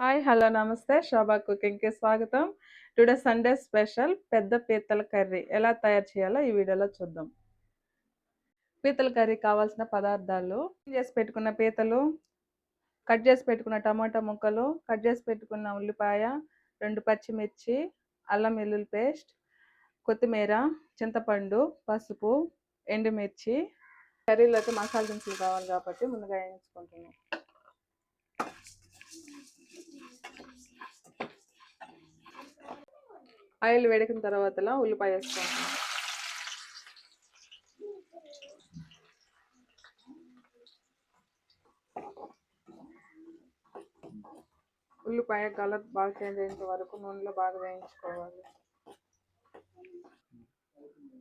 Hi hello నమస్తే. శోభా కుకింగ్కి స్వాగతం. Today Sunday special పెద్ద పీతల కర్రీ. ఎలా తయారు చేయాలో ఈ వీడియోలో చూద్దాం. పీతల కర్రీ కావాల్సిన పదార్థాలు చేసి పెట్టుకున్న పీతలు కట్ చేసి పెట్టుకున్న టమాటా ముక్కలు కట్ చేసి పెట్టుకున్న ఉల్లిపాయ రెండు పచ్చిమిర్చి అల్లం వెల్లుల్లి పేస్ట్ కొత్తిమీర చింతపండు పసుపు ఎండుమిర్చి. కర్రీలోకి మసాలా దినుసులు కావాలి కాబట్టి ముందుగా వేయించుకుంటున్నాం ఆయిల్ వేడికిన తర్వాత ఉల్లిపాయ వేసుకుంటాం ఉల్లిపాయ కలర్ బాగా చేంజ్ అయ్యేంత వరకు నూనెలో బాగా వేయించుకోవాలి.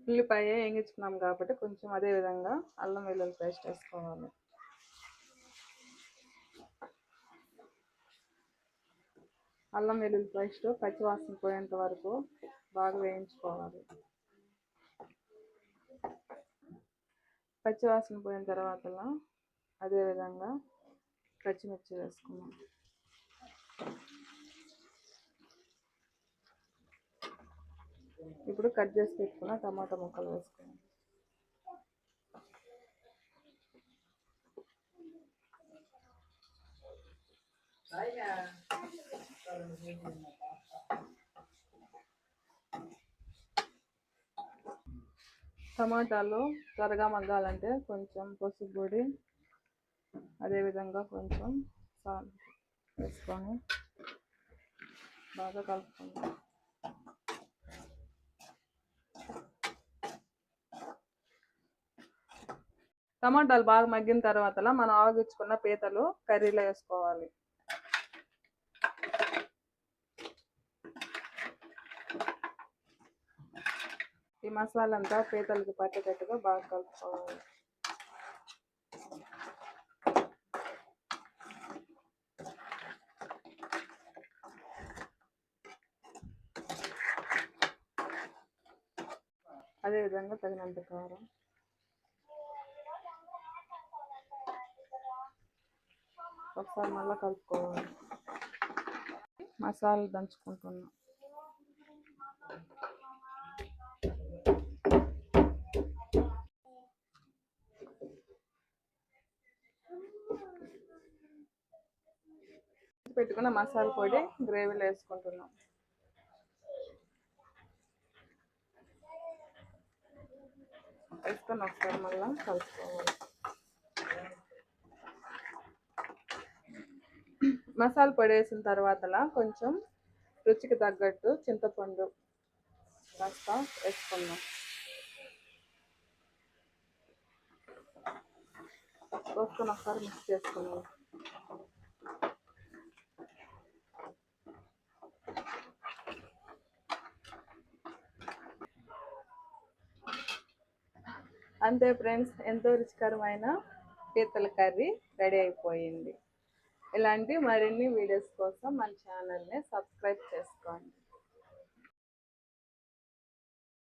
ఉల్లిపాయ వేయించుకున్నాం కాబట్టి కొంచెం అదే విధంగా అల్లం వెల్లుల్లి పేస్ట్ వేసుకోవాలి. అల్లం వెల్లుల్లి పేస్ట్ పచ్చివాసన పోయేంత వరకు బాగా వేయించుకోవాలి. పచ్చివాసన పోయిన తర్వాత అదేవిధంగా పచ్చిమిర్చి వేసుకున్నాం ఇప్పుడు కట్ చేసి పెట్టుకున్న టమాటా ముక్కలు వేసుకున్నాం టమాటాలు త్వరగా మగ్గాలంటే కొంచెం పసుపు పొడి అదేవిధంగా కొంచెం సాల్ట్ వేసుకొని బాగా కలుపుకుందాం. టమాటాలు బాగా మగ్గిన తర్వాత మనం ఆగించుకున్న పీతలు కర్రీలో వేసుకోవాలి. ఈ మసాలా అంతా పీతలకి పట్టేటట్టుగా బాగా కలుపుకోవాలి. అదేవిధంగా తగినంత కారం. ఒకసారి మళ్ళీ కలుపుకోవాలి. మసాలా దంచుకుంటున్నాం. పెట్టుకున్న మసాలా పొడి గ్రేవీలో వేసుకుంటున్నాం. వేసుకొని ఒకసారి మళ్ళీ కలుపుకోవాలి. మసాలా పొడి వేసిన తర్వాత కొంచెం రుచికి తగ్గట్టు చింతపండు కాస్త వేసుకుందాం. వేసుకొని ఒకసారి మిక్స్ చేసుకున్నాం అంతే ఫ్రెండ్స్ ఎంతో రుచికరమైన పీతల కర్రీ రెడీ అయిపోయింది. ఇలాంటి మరిన్ని వీడియోస్ కోసం మన ఛానల్ని సబ్స్క్రైబ్ చేసుకోండి.